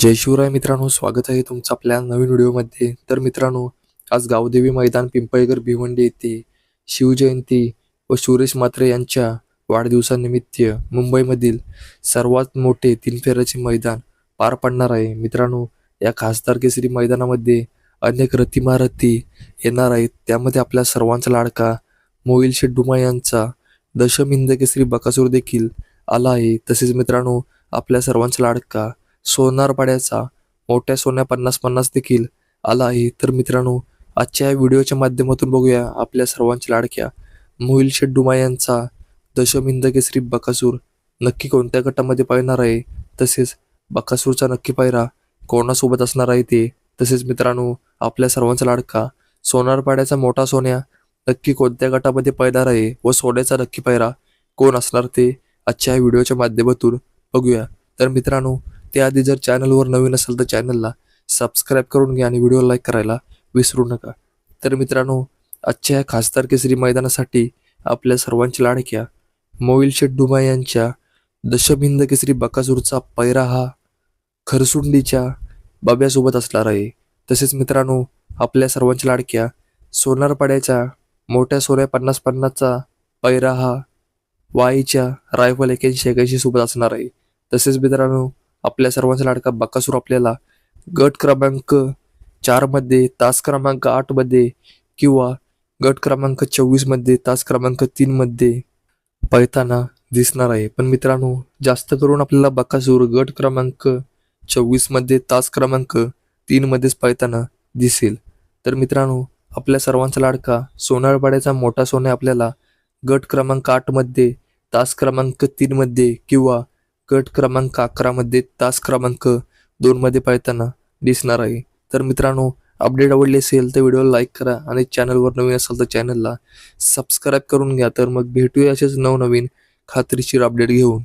जय शिवराय मित्रांनो स्वागत आहे तुमचं आपल्या नवीन व्हिडिओमध्ये. तर मित्रांनो आज गावदेवी मैदान पिंपळगर भिवंडी येथे शिवजयंती व सुरेश म्हात्रे यांच्या वाढदिवसानिमित्त मुंबईमधील सर्वात मोठे तीन फेऱ्याचे मैदान पार पडणार आहे. मित्रांनो या खासदार केसरी मैदानामध्ये अनेक रतिमारती येणार आहेत. त्यामध्ये आपल्या सर्वांचा लाडका मोहिल शेड्डुमा यांचा यांचा दशमिंद केसरी बकासूर देखील आला आहे. तसेच मित्रांनो आपल्या सर्वांचा लाडका सोनारपाड्याचा मोठ्या सोन्या पन्नास पन्नास देखील आला आहे. तर मित्रांनो आजच्या या व्हिडिओच्या माध्यमातून बघूया आपल्या सर्वांच्या लाडक्या मोहिल शेड्डुमा यांचा दशमिंद केसरी बकासूर नक्की कोणत्या गटामध्ये पाळणार आहे? तसेच बकासूरचा नक्की पायरा कोणासोबत असणार आहे ते? तसेच मित्रांनो आपल्या सर्वांचा लाडका सोनारपाड्याचा मोठा सोन्या नक्की कोणत्या गटामध्ये पाळणार आहे व सोन्याचा नक्की पायरा कोण असणार ते आजच्या या व्हिडिओच्या माध्यमातून बघूया. तर मित्रांनो त्याआधी जर चॅनलवर नवीन असेल तर चॅनलला सबस्क्राईब करून घ्या आणि व्हिडिओ लाईक करायला विसरू नका. तर मित्रांनो आजच्या या खासदार केसरी मैदानासाठी आपल्या सर्वांच्या लाडक्या मोईल शेठ डुबा यांच्या दशभिंद केसरी बकासूरचा पैरा हा खरसुंडीच्या बाब्यासोबत असणार आहे. तसेच मित्रांनो आपल्या सर्वांच्या लाडक्या सोनारपाड्याच्या मोठ्या सोन्या पन्नास पन्नासचा पैरा हा वाईच्या रायफल एक्याऐंशी एक्याऐंशी सोबत असणार आहे. तसेच मित्रांनो आपल्या सर्वांचा लाडका बकासूर आपल्याला गट क्रमांक चारमध्ये तास क्रमांक आठमध्ये किंवा गट क्रमांक चोवीसमध्ये तास क्रमांक तीनमध्ये पळताना दिसणार आहे. पण मित्रांनो जास्त करून आपल्याला बकासूर गट क्रमांक चोवीसमध्ये तास क्रमांक तीनमध्येच पळताना दिसेल. तर मित्रांनो आपल्या सर्वांचा लाडका सोनारपाड्याचा मोठा सोने आपल्याला गट क्रमांक आठमध्ये तास क्रमांक तीनमध्ये किंवा गट क्रमांक अकरामध्ये तास क्रमांक दोनमध्ये पाळताना दिसणार आहे. तर मित्रांनो अपडेट आवडली असेल तर व्हिडिओला लाईक करा आणि चॅनलवर नवीन असेल तर चॅनलला सबस्क्राईब करून घ्या. तर मग भेटूया असेच नवनवीन खात्रीशीर अपडेट घेऊन.